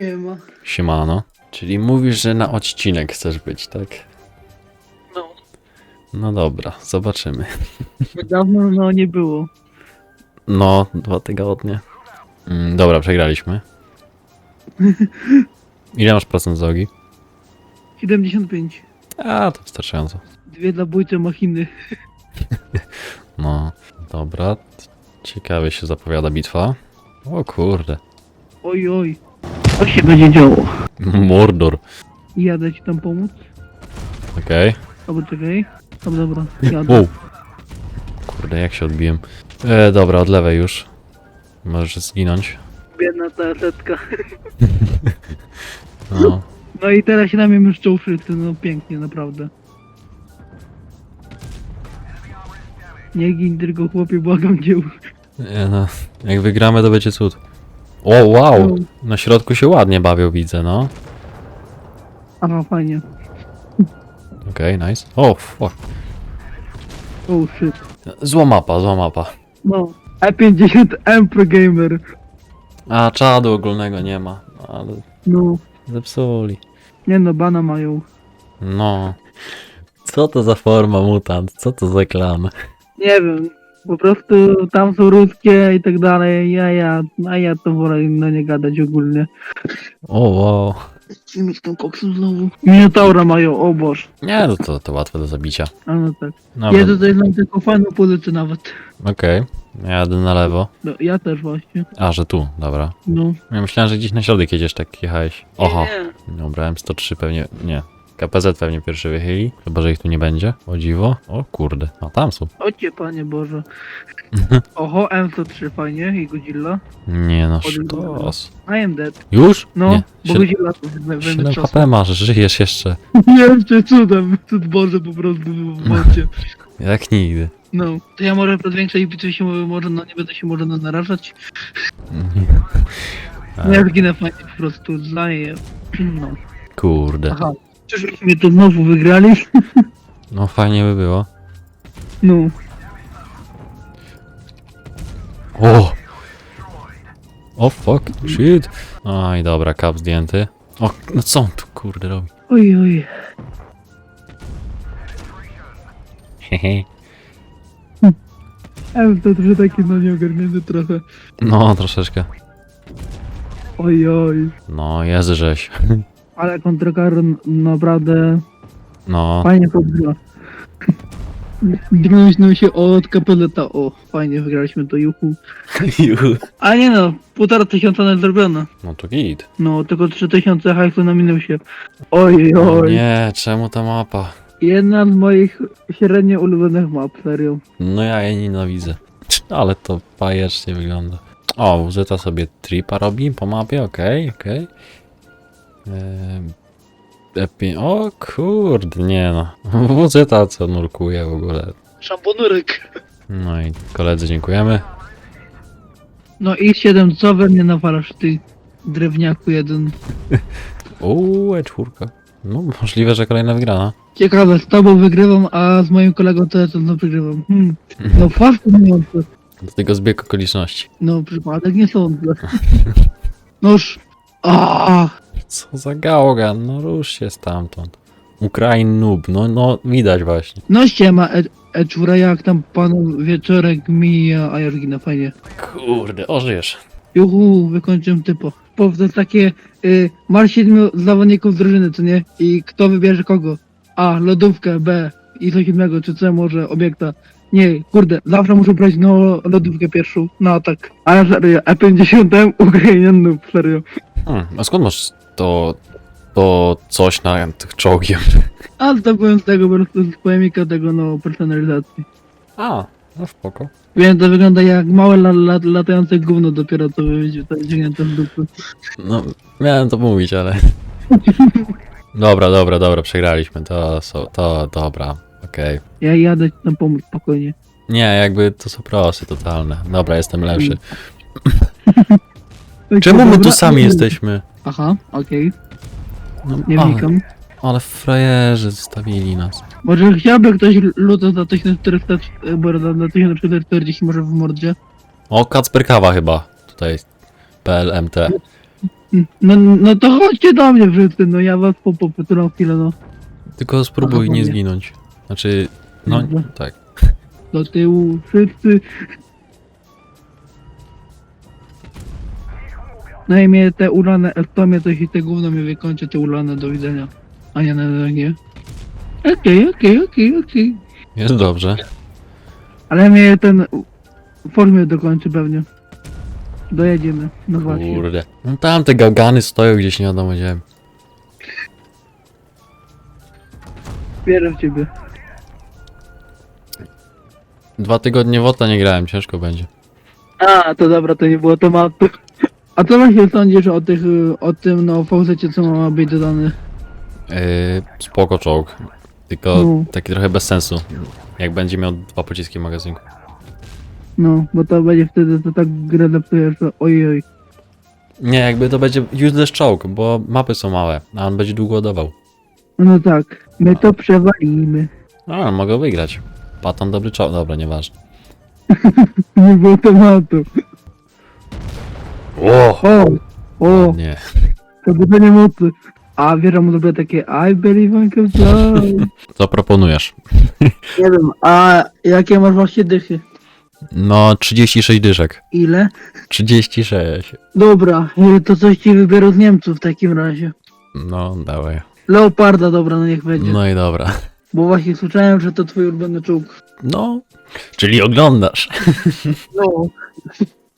Nie ma. Siemano. Czyli mówisz, że na odcinek chcesz być, tak? No. No dobra, zobaczymy. Dawno no nie było. No, dwa tygodnie. Mm, dobra, przegraliśmy. Ile masz procent zogi? 75. A, to wystarczająco. Dwie zabójcze machiny. No, dobra. Ciekawie się zapowiada bitwa. O kurde. Oj, oj. Co się będzie działo? Mordor. Jadę ci tam pomóc? Okej. Albo czekaj. Dobra, dobra. Jadę. Wow. Kurde, jak się odbiłem. E, dobra, od lewej już. Możesz zginąć. Biedna ta setka. No. No i teraz się na mnie myszczą wszyscy. No pięknie, naprawdę. Nie gin, tylko chłopie, błagam cię. Nie no, jak wygramy to będzie cud. O, wow! Na środku się ładnie bawią, widzę, no. Aha, fajnie. Okej, nice. O, fuck. Oh shit. Zła mapa, zła mapa. No. E50M Pro Gamer. A, czadu ogólnego nie ma. No, ale No. zepsuli. Nie no, bana mają. No. Co to za forma mutant? Co to za klan? Nie wiem. Po prostu tam są ruskie i tak dalej. Ja, ja, a ja to wolę no nie gadać ogólnie. O, wow. Z tym koksem znowu. Minotaura mają, o boż. Nie, no to, to łatwe do zabicia. A no tak. Dobra, Ja tutaj znam tylko fajną pozycję nawet. okej. Jadę na lewo. No, ja też właśnie. A, że tu, dobra. No. Ja myślałem, że gdzieś na środek jedziesz, tak jechałeś. Oho. Nie. Dobra, M103 pewnie, nie. KPZ pewnie pierwszy wychyli, chyba że ich tu nie będzie. O dziwo. O kurde, a tam są. Ocie, panie Boże. Oho, M103 fajnie i Godzilla. Nie no, sztos. I am dead. Już? No, nie. bo Godzilla to 7 wytrząsł. HP masz, żyjesz jeszcze. Jeszcze cudem. Cud Boże po prostu w wodzie. Jak nigdy. No. To ja może przed większej bitwy się może, no nie będę się może na- narażać. A, Ja zginę fajnie po prostu, zdaję. No. Kurde. Aha. Czyżbyśmy to znowu wygrali? No fajnie by było. No. O! O fuck, shit. Oj, dobra, kap zdjęty. O, no co on tu kurde robi? Oj, oj. Hehe. M to trochę taki no nieogarnięty trochę. No, troszeczkę. Oj, oj. No, jest. Ale kontrakaru naprawdę No, fajnie podbiła. Drążnął się od kapeleta. O, fajnie wygraliśmy to juchu. A nie no, półtora tysiąca na zrobione. no to git. No, tylko trzy tysiące hajsu na minusie. Oj, O oj. nie, czemu ta mapa? Jedna z moich średnio ulubionych map, serio. No ja jej nienawidzę. Ale to bajecznie wygląda. O, WZ sobie tripa robi po mapie, okej, okej. Ehm, Epi... O kurde, nie no. WZ co nurkuje w ogóle. Szamponurek. No i koledzy dziękujemy. No i 7 co we mnie nawalasz, ty drewniaku jeden. Uuu, czwórka. No możliwe, że kolejna wygrana. Ciekawe, z tobą wygrywam, a z moim kolegą to ja to no wygrywam. Hmm. No fascynujące. Do tego zbieg okoliczności. No przypadek nie sądzę. Noż. A, Co za gałgan, no rusz się stamtąd. Ukrain noob, no, no widać właśnie. No ściema, e, Eczura, jak tam panu wieczorek mija, a ginę, fajnie. Kurde, ożyjesz. Juhu, wykończyłem typo. Po to takie, y, masz siedmiu zawodników z drużyny, co nie? I kto wybierze kogo? A, lodówkę, B i coś innego, czy C może obiekta. Nie, kurde, zawsze muszę brać no lodówkę pierwszą, na atak. A ja serio, E50 Ukrainian noob, serio. Hmm, a skąd masz to, to coś na tych czołgiem? Ale to byłem z tego po prostu z poemika tego no personalizacji. A, no spoko. Wiem, to wygląda jak małe la, la, latające gówno dopiero co wyciągnięte z dupy. No, miałem to mówić, ale... Dobra, dobra, dobra, przegraliśmy, to, so, to dobra, okej. Ja jadę ci tam pomóc spokojnie. Nie, jakby to są prosy totalne. Dobra, jestem lepszy. Czemu my tu sami jesteśmy? Aha, okej, No, nie ale, wnikam. ale frajerzy zostawili nas. Może chciałby ktoś lutę za 1400, e, bo za za 1440 może w mordzie? O, Kacper Kawa chyba, tutaj, PLMT. No, no to chodźcie do mnie wszyscy, no ja was po, po chwilę, no. Tylko spróbuj Aha, nie nie. zginąć. Znaczy, no Dobra. tak. Do tyłu, wszyscy. No i mnie te ulane Estomie coś i te gówno mnie wykończy, te ulane do widzenia. A nie, no, nie. Okej, okej, okej, okej. Jest dobrze. Ale mnie ten formie dokończy pewnie. Dojedziemy, no właśnie. Kurde. No tam te gałgany stoją gdzieś nie wiadomo gdzie. Wierzę w ciebie. Dwa tygodnie w OTA nie grałem, ciężko będzie. A, to dobra, to nie było tematu. A co właśnie sądzisz o tych, o tym, no, faucecie, co ma być dodany? Yy, spoko czołg. Tylko No. taki trochę bez sensu. Jak będzie miał dwa pociski w magazynku. No, bo to będzie wtedy, to tak grę lepszujesz, że ojej. Nie, jakby to będzie useless czołg, bo mapy są małe, a on będzie długo ładował. No tak, my to przewalimy. A, mogę wygrać. Paton dobry czołg. Dobra, nieważne. Nie było tematu. O! O, o, Nie. to budzenie mocy. A wiesz, mu lubię takie I believe I can fly. Co proponujesz? Nie wiem, a jakie masz właśnie dychy? No, 36 dyszek. Ile? 36. Dobra, y, to coś ci wybiorę z Niemców w takim razie. No, dawaj. Leoparda, dobra, no niech będzie. No i dobra. Bo właśnie słyszałem, że to twój ulubiony czołg. No, czyli oglądasz. No.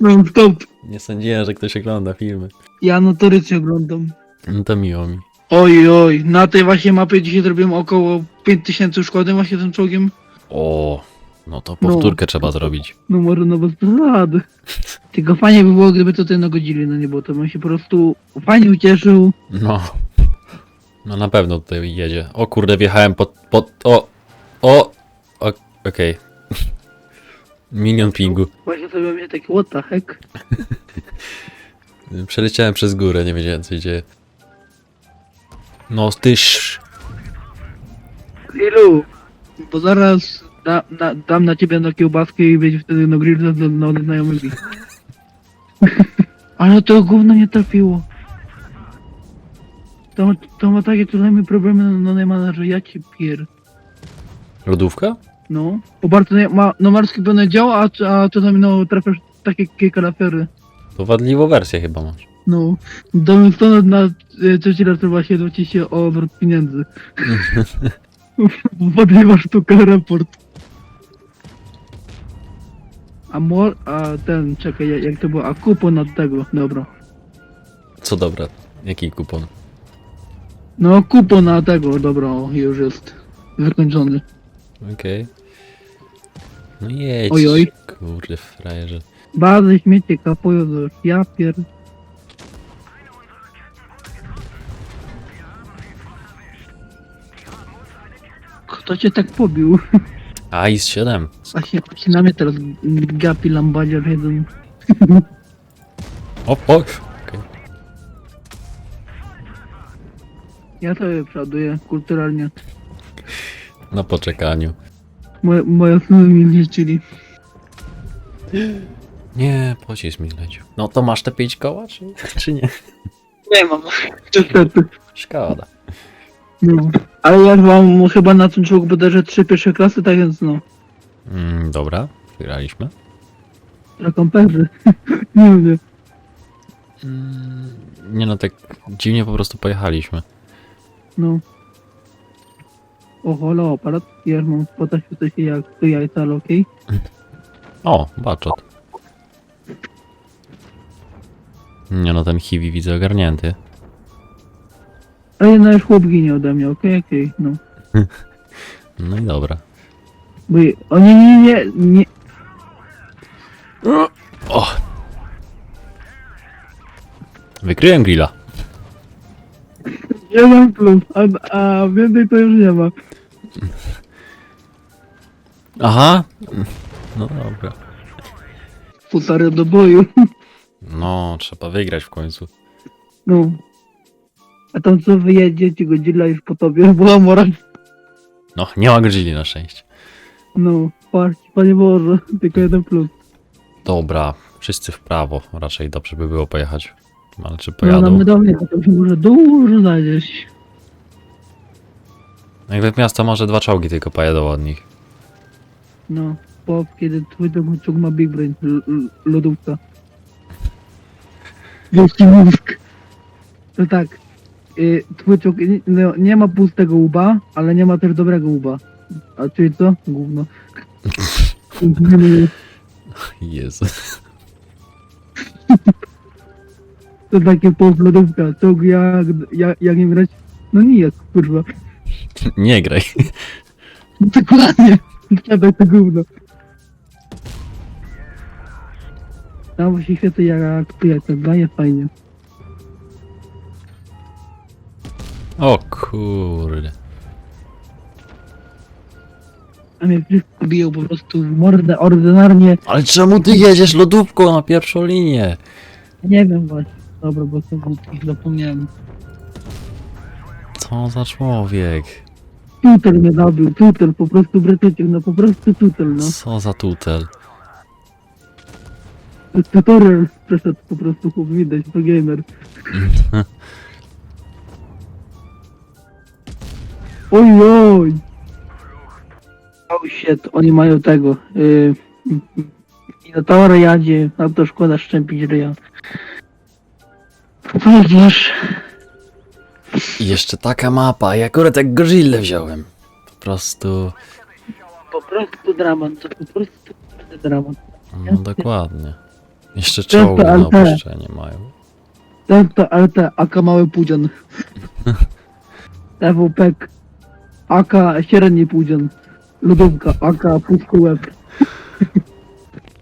No stop. Nie sądziłem, że ktoś ogląda filmy. Ja notorycznie oglądam. No to miło mi. Oj, oj, na tej właśnie mapie dzisiaj zrobiłem około 5000 szkody właśnie tym czołgiem. O, no to powtórkę trzeba zrobić. No może no bez przesady. Tylko fajnie by było, gdyby to tutaj nagodzili, no nie, bo to bym się po prostu fajnie ucieszył. No. No na pewno tutaj jedzie. O kurde, wjechałem pod... pod o! O! o Okej. Milion pingu. Właśnie sobie mnie taki what the heck. Przeleciałem przez górę, nie wiedziałem co się dzieje. No tyż. Ilu? Bo zaraz da, na, dam na ciebie na kiełbaskę i będzie wtedy no grill do no, znajomych. Ale to gówno nie trafiło. To, to ma takie najmniej problemy no nie ma, że ja ci pier. Lodówka? No. Bo bardzo nie ma, no marski będę działa, a, a czasami no trafiasz takie kilka lafery. To wadliwą wersję chyba masz. No. Do stronę na y, trzeci raz właśnie zwróci się o zwrot pieniędzy. Wadliwa sztuka raport. A mor, a ten, czekaj, jak- jak to było, a kupon od tego, dobra. Co dobra. Jaki kupon? No kupon na tego, dobra, o, już jest wykończony. Okej. No jedź. Oj, oj. Kurde, frajerze. Bazy śmiecie kapują, do- ja pier... Kto cię tak pobił? Ice 7. Właśnie, właśnie na mnie teraz gapi lambadziar jeden. O, o! Okej. Ja sobie przoduję kulturalnie. Na poczekaniu. Moje, moje sny mi zniszczyli. Nie, pocisk mi. No to masz te 5 koła, czy, czy nie? Nie mam. Niestety. Szkoda. No. Ale ja wam chyba na tym czołgu bodajże trzy pierwsze klasy, tak więc no. Mm, dobra, wygraliśmy. Rekomperzy. nie wiem. Mm, nie no, tak dziwnie po prostu pojechaliśmy. No. Oho, leopard. Ja już mam się jak to jajca, ale okej. O, baczot. Nie no, ten Hiwi widzę ogarnięty. Ale jedna już chłop ginie ode mnie, okej, okej, no. No i dobra. Bo je- o nie, nie, nie, nie. O! Wykryłem grilla. Jeden plus, a, a więcej to już nie ma. Aha! No dobra. Futary do boju. No, trzeba wygrać w końcu. No. A tam co wyjedzie, Godzilla już po tobie, była mora. No, nie ma grilli na szczęście. No, patrz, panie Boże, tylko jeden plus. Dobra, wszyscy w prawo. Raczej dobrze by było pojechać. Ale czy No pojadą? na medownie to się może dużo znaleźć. Jak w miasto może dwa czołgi tylko pojadą od nich. No, po kiedy twój domczuk ma big brain, l- l- lodówka. Wielki mózg. To tak, y, twój czuk nie, no, nie ma pustego łba, ale nie ma też dobrego łba. A czyli co? Gówno. Jezu. To takie poł lodówka, to jak, jak, jak nie grać? No nijak, kurwa. Nie graj. Dokładnie. Siadaj to gówno. Tam się świetnie jak przyjaciel, daje fajnie. O kurde. A mnie wszystko biją po prostu w mordę ordynarnie. Ale czemu ty jedziesz lodówką na pierwszą linię? Nie wiem właśnie. Dobra, bo to głupki, zapomniałem. Co za człowiek? Tutel mnie zabił, tutel, po prostu breteczek, no po prostu tutel, no. Co za tutel? Tutorial przeszedł po prostu, chłop widać, to gamer. Oj, oj! Oh shit, oni mają tego. Yy, Minotaura jadzie, na to szkoda szczępić ryja. Widzisz? I jeszcze taka mapa, ja akurat jak Godzilla wziąłem. Po prostu... Po prostu dramat, to po prostu dramat. No dokładnie. Jeszcze czołgi na opuszczenie mają. Ten to LT, AK mały pudzian. EWP, AK średni pudzian. Lodówka, AK pusty łeb.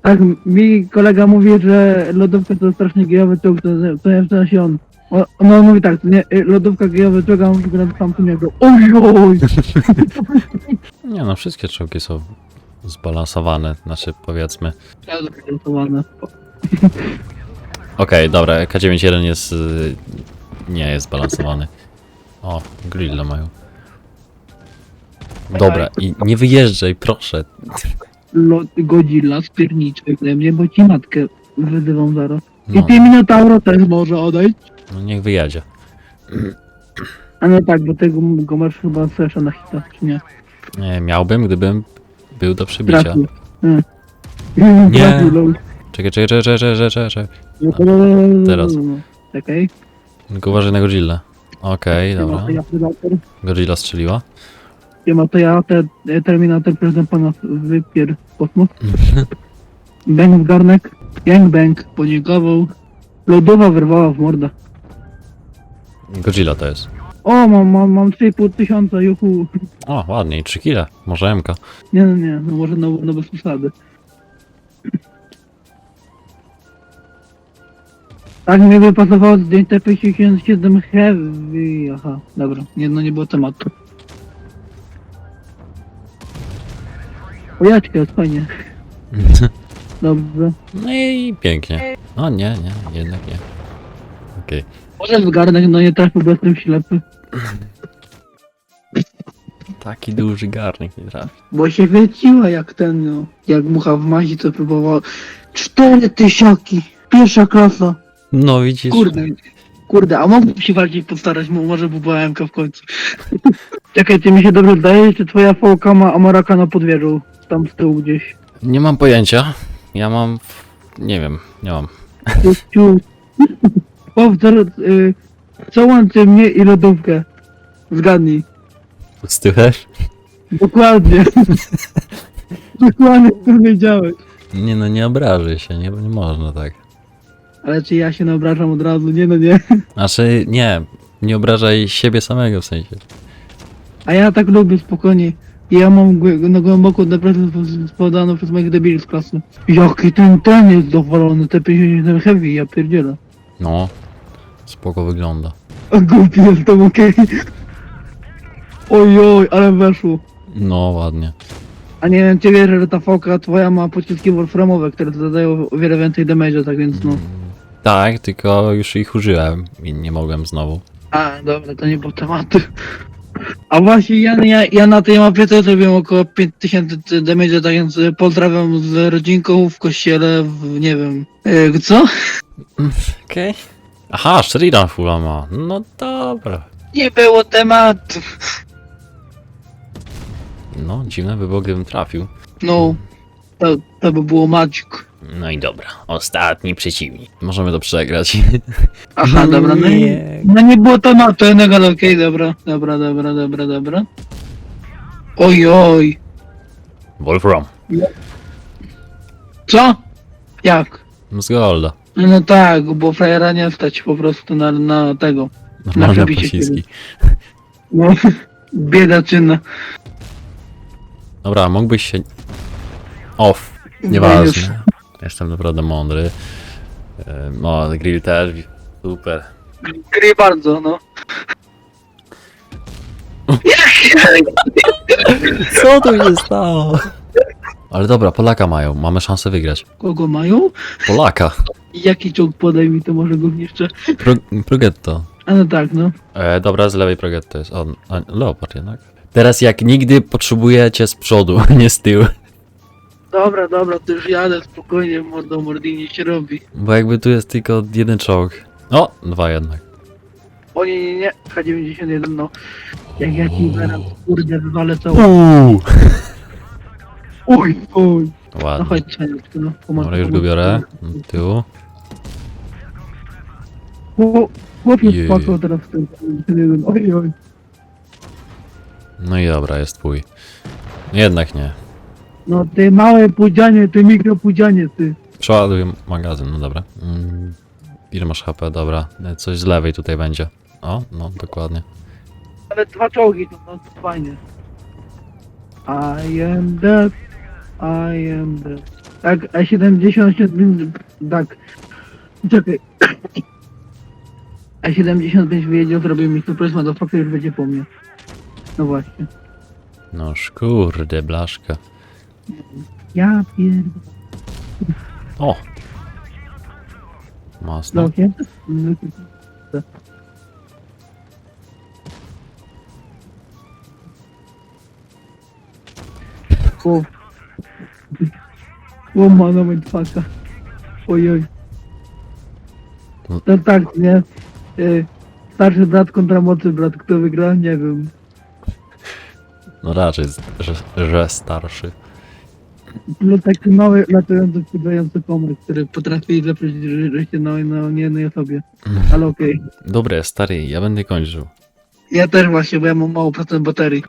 Tak, mi kolega mówi, że lodówka to strasznie gejowy czołg, to, to jest w sensie on. O, no on mówi tak, nie, y, lodówka gejowy czołg, a on wygląda tam tu oj! Nie no, wszystkie czołgi są zbalansowane, znaczy powiedzmy. Zainteresowane. Okej, dobra, K91 jest... y, nie jest zbalansowany. O, grilla mają. Dobra, i nie wyjeżdżaj, proszę. Lot Godzilla spierniczek we mnie, bo ci matkę wyzywam zaraz. I No, ty Minotauro też może odejść. no niech wyjedzie. A no tak, bo tego go masz chyba sesza na hita, czy nie? Nie, miałbym, gdybym był do przybicia. Trafił. Mm. Nie. Trafił, lol. Czekaj, czekaj, czekaj, czekaj, czekaj, czekaj. No to- Teraz. Czekaj. Tylko uważaj na Godzilla. Okej, dobra. Predator. Godzilla strzeliła. Siema, to ja te, Terminator prezydent pana wypier kosmos. Bang w garnek. Gang bang podziękował. Lodowa wyrwała w mordę. Godzilla to jest. O, mam, mam, mam 3,5 tysiąca, juhu. O, ładnie, i 3 kile. Może MK. Nie, no nie, no może no, no bez przesady. Tak mi wypasowało zdjęć TP77 Heavy. Aha, dobra, nie, no nie było tematu. Jest fajnie. Dobrze. No i pięknie. O nie, nie, jednak nie. Okej. Może w garnek, no nie trafił, bo jestem ślepy. Taki duży garnek nie trafi. Bo się wyciła jak ten, no. Jak mucha w mazi, to próbował. Cztery tysiaki. Pierwsza klasa. No widzisz. Kurde, kurde, a mógłbym się bardziej postarać, mo- może by była MK w końcu. Czekaj, ty mi się dobrze zdaje, czy twoja fołka ma Amaraka na podwieżu? Tam z tyłu gdzieś. Nie mam pojęcia. Ja mam... Nie wiem, nie mam. Ciu, ciu. Powtór, y, co łączy mnie i lodówkę? Zgadnij. Stychesz? Dokładnie. Dokładnie, to wiedziałeś. Nie no, nie obrażaj się, nie, nie można tak. Ale czy ja się nie obrażam od razu? Nie, no nie. Znaczy, nie, nie obrażaj siebie samego w sensie. A ja tak lubię spokojnie. I ja mam głę- no, głęboką depresję sp- spowodowaną przez moich debili z klasy. Jaki ten ten jest dowolony, te 57 heavy, ja pierdzielę. No, spoko wygląda. A głupi jestem, okej. Oj, oj, ale weszło. No, ładnie. A nie wiem, czy wiesz, że ta foka twoja ma pociski wolframowe, które zadają o wiele więcej damage, tak więc no. Tak, tylko już ich użyłem i nie mogłem znowu. A, dobra, to nie było tematu. A właśnie ja, ja, ja na tej mapie też zrobiłem około 5000 damage, tak więc pozdrawiam z rodzinką w kościele, w, nie wiem, e, co? Okej. Aha, Sheridan fulla ma. No dobra. Nie było tematu. No, dziwne by było, gdybym trafił. No, to, to by było magic. No i dobra, ostatni przeciwnik. Możemy to przegrać. Aha, dobra, no, Nie. nie. no nie było tematu, jednego, ale okej, dobra, dobra, dobra, dobra, dobra. Oj, oj. Wolfram. Co? Jak? Z Golda. No tak, bo frajera nie stać po prostu na, na tego. Normalne przebicie pociski. No, biedaczyna. Dobra, mógłbyś się... Off. Nieważne. Jestem naprawdę mądry. No, grill też. Super. Gry bardzo, no. Co tu się stało? Ale dobra, Polaka mają. Mamy szansę wygrać. Kogo mają? Polaka. Jaki czołg podaj mi, to może go wniszczę. Pro, Progetto. A no tak, no. E, dobra, z lewej Progetto jest. O, a, Leopard jednak. Teraz jak nigdy potrzebujecie z przodu, nie z tyłu. Dobra, dobra, to już jadę spokojnie, mordo mordinie się robi. Bo jakby tu jest tylko jeden czołg. O, dwa jednak. O nie, nie, nie, H91, no. Jak ja ci zaraz, kurde, wywalę całą. Uuu. Oj, oj. No Ładnie. chodź, Czajeczku, no. Dobra, już go biorę. Od tyłu. Chłop- Chłopiec Jej. płakał teraz w tym H91, oj, oj. No i dobra, jest twój. Jednak nie. No ty małe pudzianie, ty mikropudzianie, ty. Przeładuję magazyn, no dobra. Mm, ile masz HP? Dobra. Coś z lewej tutaj będzie. O, no, dokładnie. Ale dwa czołgi, to, no, to fajnie. I am dead, I am dead. Tak, A75, tak. Czekaj. A75 wyjedzie, zrobił mi surprise, motherfucker już będzie po mnie. No właśnie. No szkurde, blaszka. Ja pierdolę. O! Mocno. Blokiem? O. O, mano, mindfucka. Oj, oj. No. No tak, nie? Y, Starszy brat kontra młodszy brat, kto wygra? Nie wiem. No raczej, że, że starszy. Taki mały, latający, wpływający komar, który potrafi ży- życie na, na niejednej osobie. Ale okej. Dobre, stary, ja będę kończył. Ja też właśnie, bo ja mam mało procent baterii.